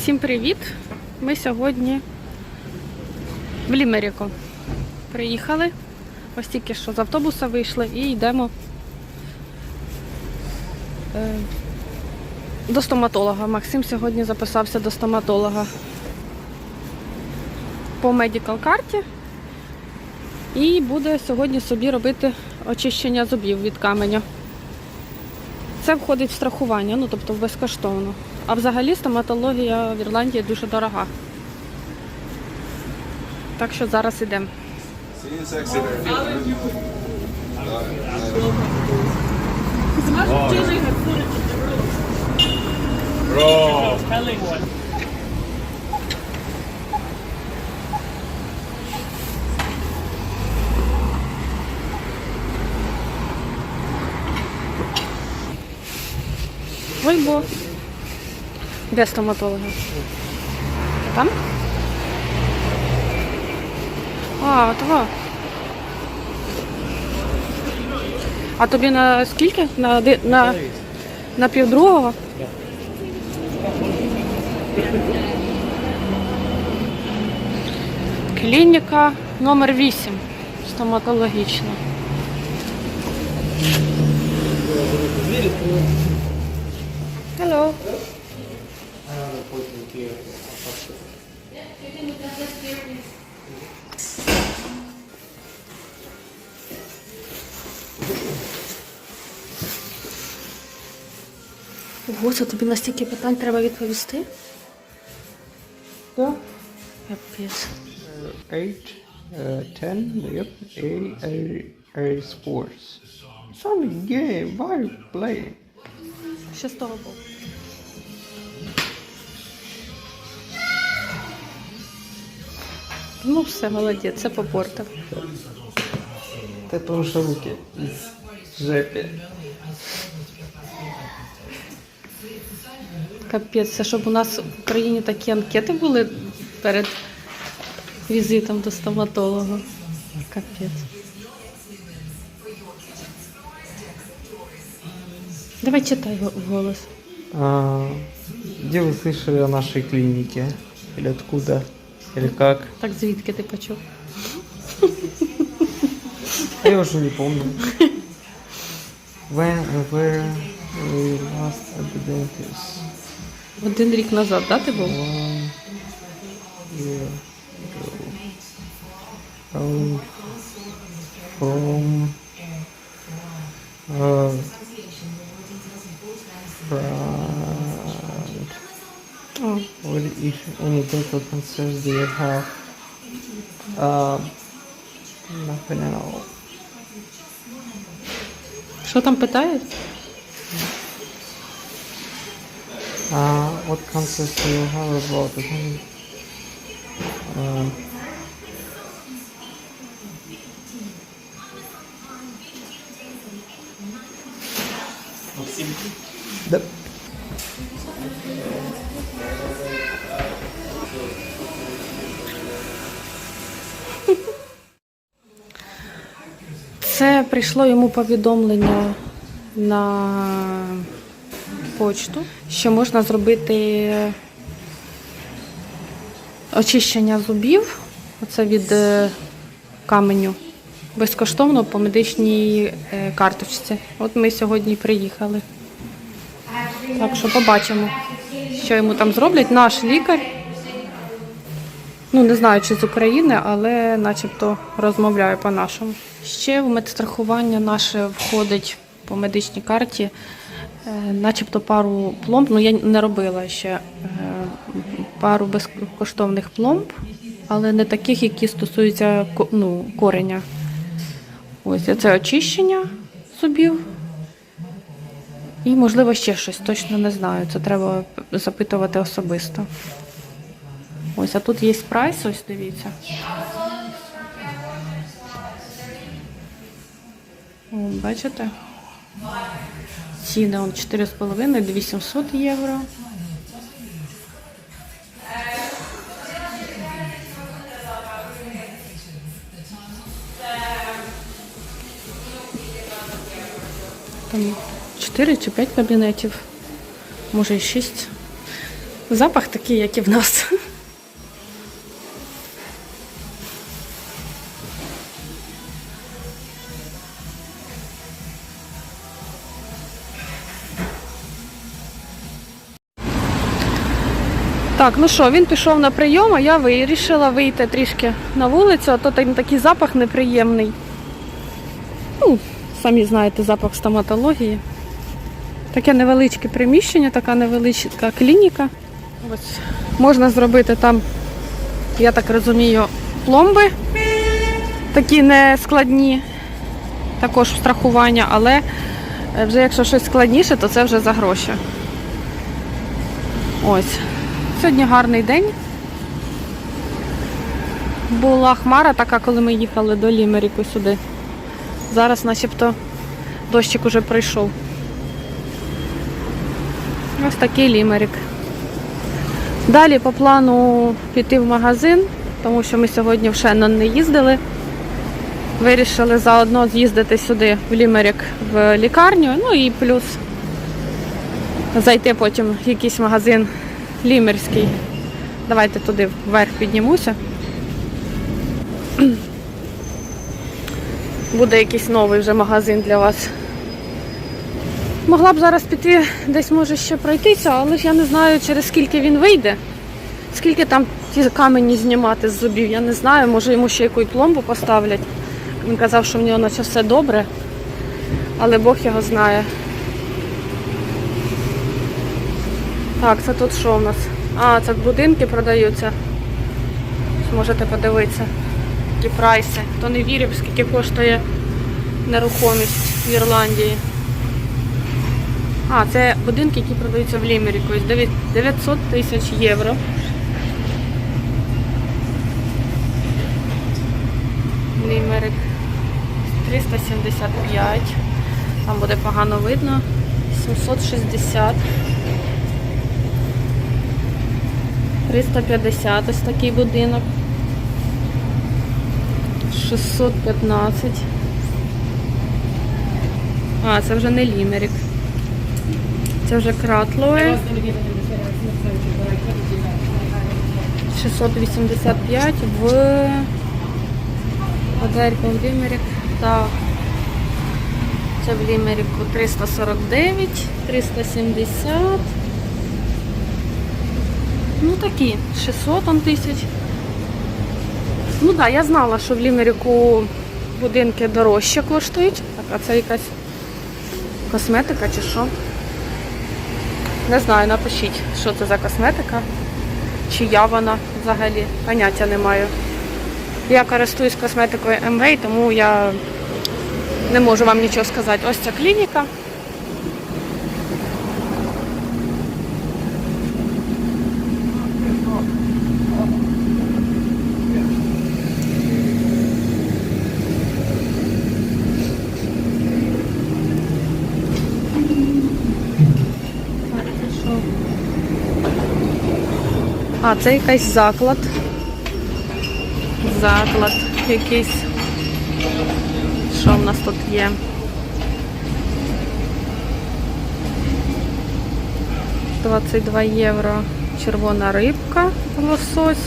Всім привіт! Ми сьогодні в Лімеріку приїхали. Ось тільки що з автобуса вийшли і йдемо е, до стоматолога. Максим сьогодні записався до стоматолога по медикал карті і буде сьогодні собі робити очищення зубів від каменю. Це входить в страхування, ну тобто безкоштовно. А взагалі стоматологія в Ірландії дуже дорога. Так що зараз йдемо. Bro. Де стоматологи? Там? А, того. А тобі на скільки? На, на, на півдругого? Клініка номер 8 стоматологічна. Hello. Ого, це тобі настільки питань треба відповісти? Да. Капець. Eight, uh, ten, yep. A, A, A sports. Only game. Why are you playing? Що з того боку? Ну, все, молодець, це попортив. Это потому что руки из жепи. Капець, це щоб у нас в Україні такі анкети були перед візитом до стоматолога. Капець. Давай читай го- вголос. А, где вы слышали о нашей клинике? Или откуда? Или как? Так звідки ти почув? А Я уже не помню. When and we last at the dentist? Один рік назад, да, ти був? One year ago. From, from if any dental concerns do you have? Um, nothing at all. що там питають? Uh, what concerns do you have about it? прийшло йому повідомлення на почту, що можна зробити очищення зубів, оце від е, каменю, безкоштовно по медичній е, карточці. От ми сьогодні приїхали. Так що побачимо, що йому там зроблять. Наш лікар. Ну, не знаю, чи з України, але начебто розмовляю по-нашому. Ще в медстрахування наше входить по медичній карті, е, начебто пару пломб. Ну, я не робила ще е, пару безкоштовних пломб, але не таких, які стосуються ну, кореня. Ось це очищення зубів. І, можливо, ще щось, точно не знаю. Це треба запитувати особисто. Ось, а тут є прайс, ось дивіться. О, бачите? Ціни он 4,5, 2800 євро. Там 4 чи 5 кабінетів, може і 6. Запах такий, як і в нас. Так, ну що, він пішов на прийом, а я вирішила вийти трішки на вулицю, а то там такий запах неприємний. Ну, самі знаєте, запах стоматології. Таке невеличке приміщення, така невеличка клініка. Ось можна зробити там, я так розумію, пломби. Такі не складні, також страхування, але е, вже якщо щось складніше, то це вже за гроші. Ось. Сьогодні гарний день. Була хмара така, коли ми їхали до Лімеріку сюди. Зараз начебто дощик уже прийшов. Ось такий лімерик. Далі по плану піти в магазин, тому що ми сьогодні в Шеннон не їздили. Вирішили заодно з'їздити сюди в Лімерик в лікарню, ну і плюс зайти потім в якийсь магазин лімерський. Давайте туди вверх піднімуся. Буде якийсь новий вже магазин для вас. Могла б зараз піти, десь може ще пройтися, але ж я не знаю, через скільки він вийде. Скільки там ті камені знімати з зубів, я не знаю. Може йому ще якусь пломбу поставлять. Він казав, що в нього наче все добре, але Бог його знає. Так, це тут що у нас? А, це будинки продаються. Можете подивитися, які прайси. Хто не вірив, скільки коштує нерухомість в Ірландії. А, це будинки, які продаються в Лімеріку. 900 тисяч євро. Лімерик 375. Там буде погано видно. 760. 350 ось такий будинок. 615. А, це вже не лімерик. Це вже кратлове. 685 в Подерько в Лімерик. Так. Це в Лімерику 349, 370. Ну такі, 600 он тисяч. Ну так, да, я знала, що в Лімерику будинки дорожче коштують. Так, а це якась косметика чи що? Не знаю, напишіть, що це за косметика. Чия вона взагалі. Поняття не маю. Я користуюсь косметикою MV, тому я не можу вам нічого сказати. Ось ця клініка. Так, це що? А, це якийсь заклад. Заклад якийсь. Що в нас тут є? Двадцять два євро. Червона рибка, лосось.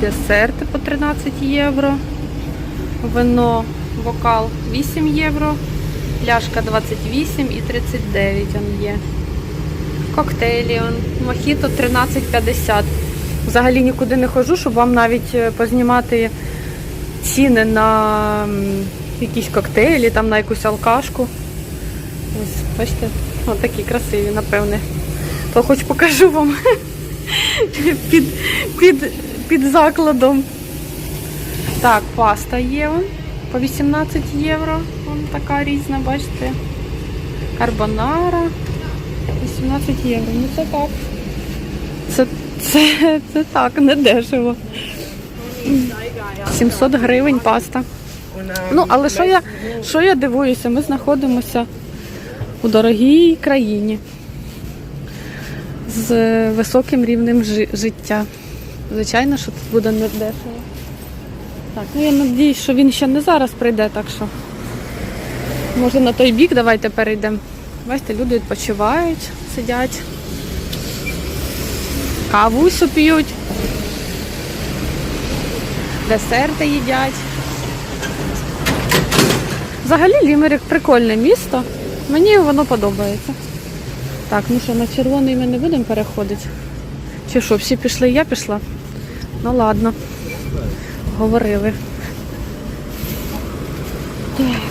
Десерти по 13 євро. Вино, бокал 8 євро. Пляшка 28 і 39 он є. Коктейлі, мохіто 13,50. Взагалі нікуди не ходжу, щоб вам навіть е, познімати ціни на якісь коктейлі, там на якусь алкашку. Ось, бачите, от такі красиві, напевне. То хоч покажу вам під, під, під закладом. Так, паста є по 18 євро. Вон така різна, бачите. Карбонара. 18 євро. Ну це так. Це, це, це так, не дешево. 700 гривень паста. Ну, але що я, що я дивуюся, ми знаходимося у дорогій країні з високим рівнем жи- життя. Звичайно, що тут буде не дешево. Так, ну я надіюсь, що він ще не зараз прийде, так що може на той бік давайте перейдемо. Бачите, люди відпочивають, сидять. Кавусю п'ють. Десерти їдять. Взагалі Лімерик прикольне місто. Мені воно подобається. Так, ну що, на червоний ми не будемо переходити? Чи що, всі пішли, я пішла? Ну ладно. Говорили. Так.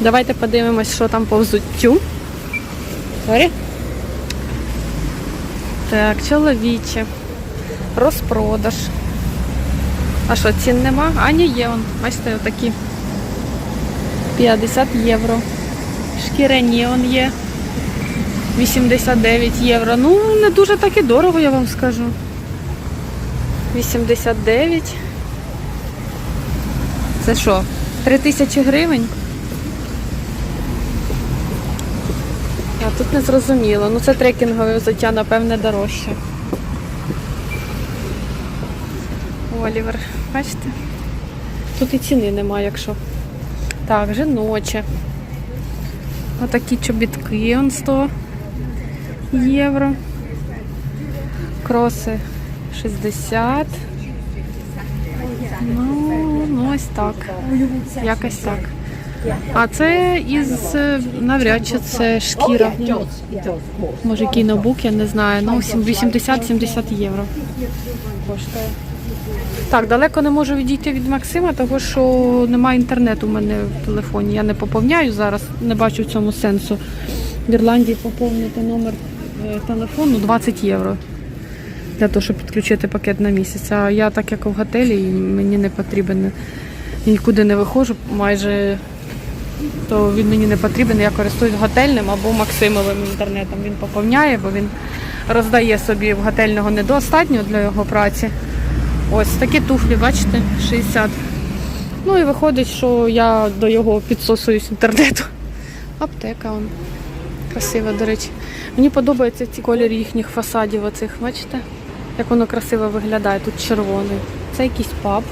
Давайте подивимось, що там по взуттю. Сорі. Так, чоловіче. Розпродаж. А що, цін нема? А, ні, є он. Бачите, отакі. 50 євро. Шкіряні он є. 89 євро. Ну, не дуже так і дорого, я вам скажу. 89. Це що? 3000 гривень? Тут не зрозуміло. Ну це трекінгове взуття, напевне, дорожче. Олівер, бачите? Тут і ціни немає, якщо. Так, жіноче. Отакі чобітки, он 100 євро. Кроси 60. Ну, ну ось так. Якось так. А це із е, навряд чи це шкіра. Може кінобук, я не знаю. Ну, сім- 80-70 євро. Коштує. Так, далеко не можу відійти від Максима, тому що немає інтернету у мене в телефоні. Я не поповняю зараз, не бачу в цьому сенсу. В Ірландії поповнити номер е, телефону 20 євро. Для того, щоб підключити пакет на місяць. А я так як в готелі, мені не потрібен нікуди не виходжу майже, то він мені не потрібен. Я користуюсь готельним або Максимовим інтернетом. Він поповняє, бо він роздає собі в готельного недостатньо для його праці. Ось такі туфлі, бачите, 60. Ну і виходить, що я до його підсосуюсь інтернету. Аптека он. Красива, до речі. Мені подобається ці кольори їхніх фасадів оцих, бачите? Як воно красиво виглядає, тут червоний. Це якийсь паб.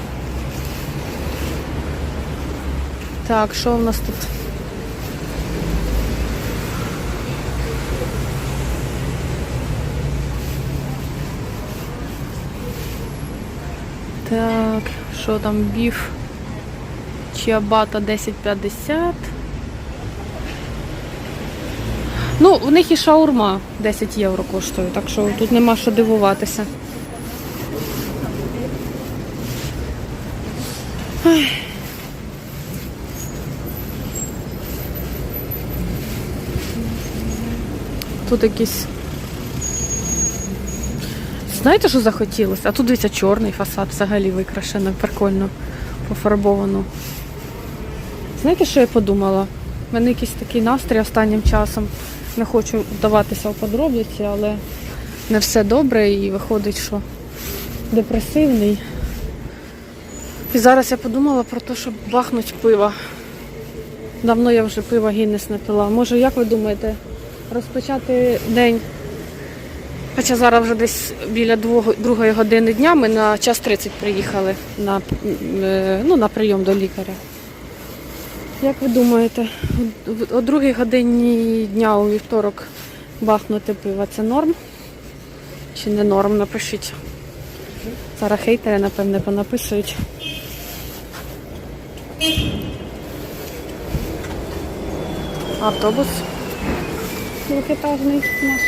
Так, що у нас тут? Так, що там біф? Чиабата 10,50. Ну, у них і шаурма 10 євро коштує, так що тут нема що дивуватися. Ай. Тут якісь. Знаєте, що захотілося? А тут дивіться чорний фасад взагалі викрашено, прикольно пофарбовано. Знаєте, що я подумала? У мене якийсь такий настрій останнім часом. Не хочу вдаватися в подробиці, але не все добре і виходить, що депресивний. І зараз я подумала про те, щоб бахнуть пива. Давно я вже пива Гіннес не пила. Може, як ви думаєте, розпочати день? Хоча зараз вже десь біля другої години дня ми на час 30 приїхали на, е, ну, на прийом до лікаря. Як ви думаєте, о другій годині дня у вівторок бахнути пиво це норм? Чи не норм? Напишіть. Зараз хейтери, напевне, понаписують. Автобус двохетажний наш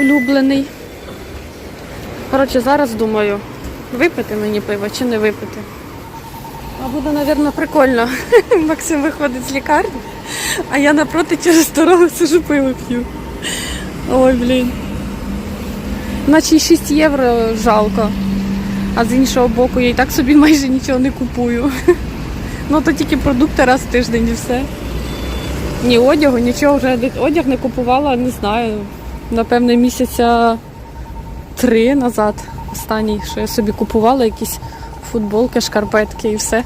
улюблений. Коротше, зараз думаю, випити мені пиво чи не випити. А буде, мабуть, прикольно. Максим виходить з лікарні, а я напроти через дорогу сижу пиво п'ю. Ой, блін. Наче й 6 євро жалко. А з іншого боку, я і так собі майже нічого не купую. Ну то тільки продукти раз в тиждень і все. Ні одягу, нічого вже одяг не купувала, не знаю. Напевне, місяця три назад. Останній, що я собі купувала якісь футболки, шкарпетки і все.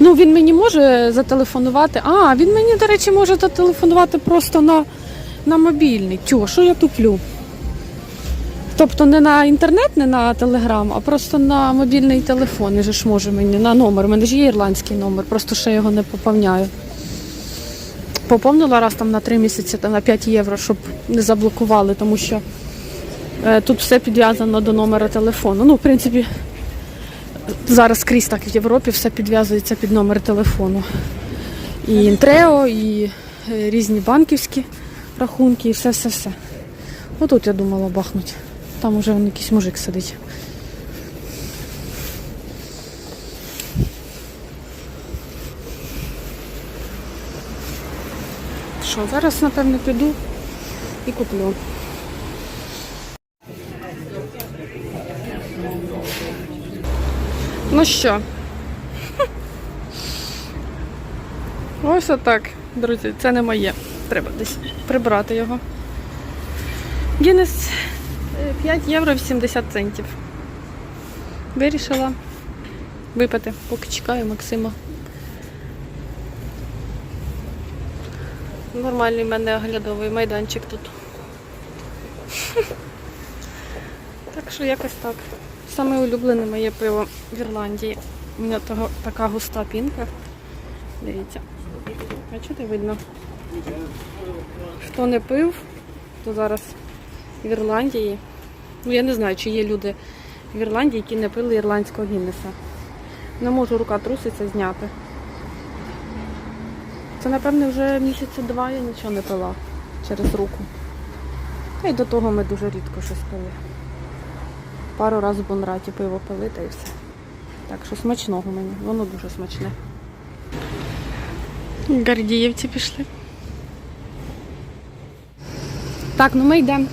Ну, він мені може зателефонувати. А, він мені, до речі, може зателефонувати просто на, на мобільний. Тьо, що я туплю? Тобто не на інтернет, не на телеграм, а просто на мобільний телефон. І же ж може мені на номер. У мене ж є ірландський номер, просто ще його не поповняю. Поповнила раз там на 3 місяці та на 5 євро, щоб не заблокували, тому що е, тут все підв'язано до номера телефону. Ну, в принципі, зараз скрізь так в Європі все підв'язується під номер телефону. І інтрео, і е, різні банківські рахунки, і все-все-все. Отут я думала бахнуть. Там уже вон якийсь мужик сидить. Що, зараз, напевно, піду і куплю. Ну що? Ось отак, друзі, це не моє. Треба десь прибрати його. Гіннес е, 5 євро 80 центів. Вирішила випити, поки чекаю Максима. Нормальний в мене оглядовий майданчик тут. Так що якось так. Саме улюблене моє пиво в Ірландії. У мене така густа пінка. Дивіться. А чути видно? Хто не пив, то зараз в Ірландії. Ну я не знаю, чи є люди в Ірландії, які не пили ірландського Гіннеса. Не можу рука труситься зняти. Це, напевне, вже місяці два я нічого не пила через руку. Та й до того ми дуже рідко щось пили. Пару разів в Бонраті пиво пили та і все. Так що смачного мені, воно дуже смачне. Гардіївці пішли. Так, ну ми йдемо.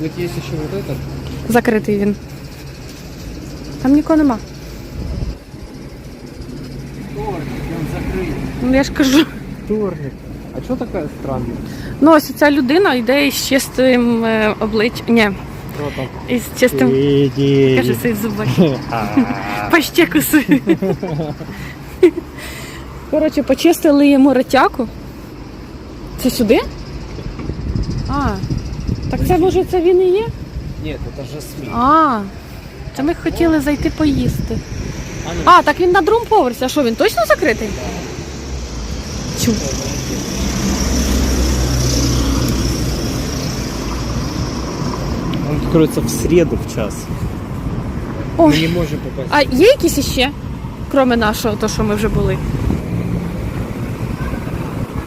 Вот есть еще вот этот. Закритий він. Там нікого нема. Он закрыт. Ну я ж кажу. Вторник. А что такая странная? Ну ось ця людина йде із чистим е, обличчям. Ні, Что там? із чистим. Иди. Каже, цей зубок. Паще кусує. Коротше, почистили йому ротяку. Це сюди? А, так це може це він і є? Нет, это жасмин. А, це ми хотіли зайти поїсти. А, ні. А, так він на другому поверсі. А що, він точно закритий? Чу. Он откроется в среду в час. Ой. Мы не можем попасть. А є якісь іще? Кроме нашого, то що ми вже були.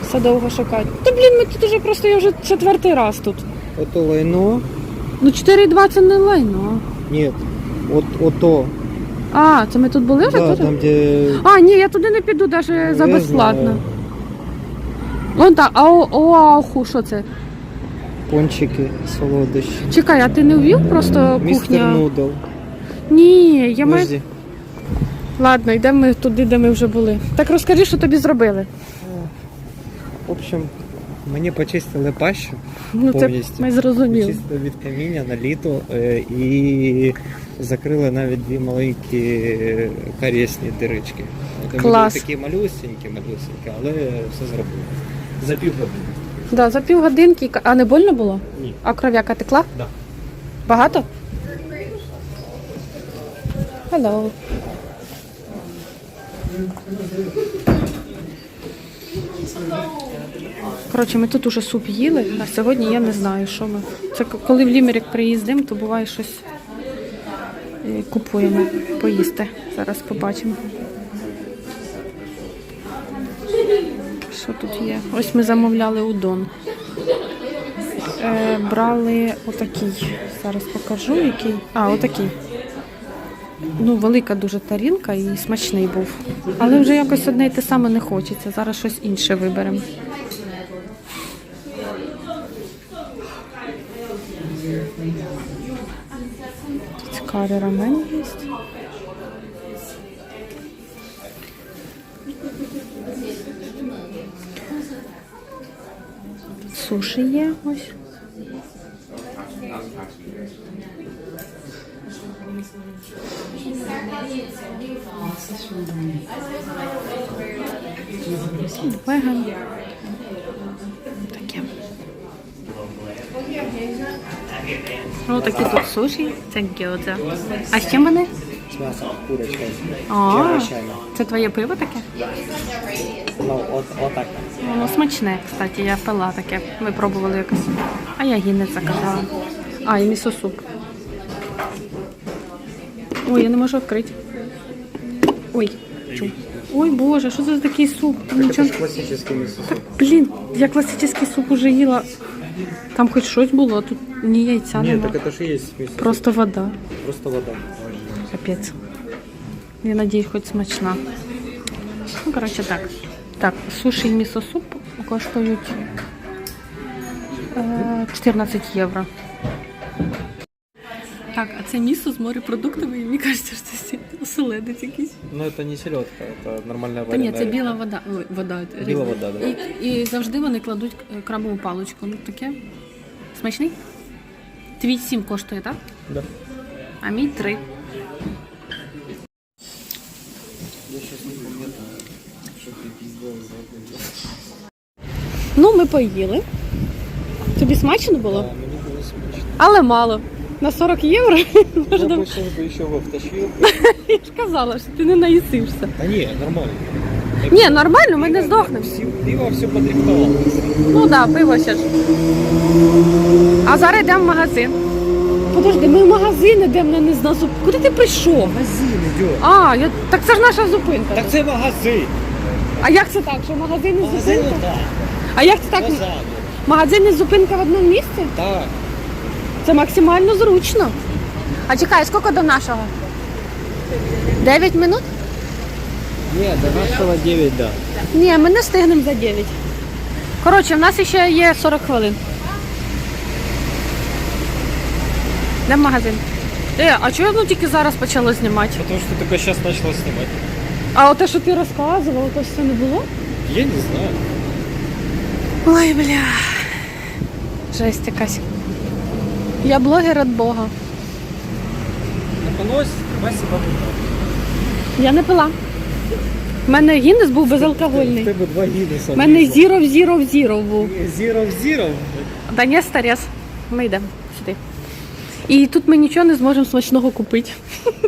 Все довго шукати. Та блін, ми тут уже просто я вже четвертий раз тут. Это лайно. Ну 4,2 це не лайно. Нет. Вот, ото. А, це ми тут були вже Да, теж? там где... А, ні, я туди не піду навіть за Я безплатно. знаю. Вон так, а о, що це? Пончики, солодощі. Чекай, а ти не ввів просто Містер кухня? Нудл. Ні, я маю. Подожди. Ладно, йдемо ми туди, де ми вже були. Так розкажи, що тобі зробили. В общем, мені почистили пащу. Ну це Повністю. ми зрозуміли. Почистили від каміння на літо е, і закрили навіть дві маленькі е, карісні дирички. Вони Клас. були такі малюсенькі, малюсенькі, але все зробили. За півгодини. Да, за півгодинки. А не больно було? Ні. А кров'яка текла? Да. Багато? Hello. Коротше, ми тут уже суп їли, а сьогодні я не знаю, що ми. Це коли в Лімерик приїздимо, то буває щось е, купуємо поїсти. Зараз побачимо. Що тут є? Ось ми замовляли удон. Е, брали отакий. Зараз покажу, який. А, отакий. Ну, велика дуже тарілка і смачний був. Але вже якось одне й те саме не хочеться. Зараз щось інше виберемо. Цікаві рамен є. Суші є ось. Веган. Ну, такі тут суші, це гьодза. А з чим вони? С мясом, курочкой. А, овощами. це твоє пиво таке? Ну, вот, вот так. Воно смачне, кстати, я пила таке. Ми пробували якось. А я гінець заказала. А, і місо-суп. Ой, я не можу відкрити. Ой, чу. Ой, Боже, що це за такий суп? Нічого... Классический мясо. Блін, я класичний суп уже їла. Там хоч щось було, а тут ні яйця Нет, нема. так это же есть мясо. Просто вода. Просто вода. Капець. Я надіюсь, хоч смачна. Ну, коротше, так. Так, суші і місо-суп коштують е, 14 євро. Так, а це місо з морепродуктами, і мені кажеться, що це оселедець якийсь. Но это не селедка, это нормальная Та ні, вареная. це біла вода. Ой, вода. Біла вода, да. І, і завжди вони кладуть е, крабову паличку. Ну таке. Смачний? Твій 7 коштує, так? Да. А мій 3. Ну, ми поїли. Тобі смачно було? Мне было смешно. Але мало. На 40 євро Я можна. бы сейчас бы еще бы втащил. Я ж казала, що ти не наїсишся. Да не, нормально. Ні, нормально, ми не здохнемо. Пиво все подрихтовало. Ну так, да, пиво ще ж. А зараз йдемо в магазин. Подожди, ми в магазин йдемо на не знаю. зуп- Куди ти прийшов? Магазин идет. А, я... так це ж наша зупинка. Так це магазин. А як це так? Що магазин і Магазин, зупинка? так. А як це так? Назад. Магазин і зупинка в одному місці? Так. Це максимально зручно. А чекай, скільки до нашого? 9 минут? Нет, до нашего 9, да. Ні, ми не встигнемо за 9. Коротше, в нас ще є 40 хвилин. Де магазин? Е, а чого воно тільки зараз почало знімати? Потому что только сейчас начала снимать. А те, що ти розказувала, то все не було? Я не знаю. Ой, бля. Жесть якась. Я блогер від Бога. Ну, понось, спасибо. Я не пила. У мене Гіннес був безалкогольний. тебе два Гіннеса. У мене зіро в зіро в зіро був. Зіро в зіро. Да ні, старес. Ми йдемо сюди. І тут ми нічого не зможемо смачного купити.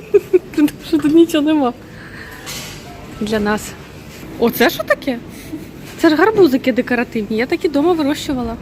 Тому що тут нічого нема. Для нас. Оце що таке? Це ж гарбузики декоративні. Я такі вдома вирощувала.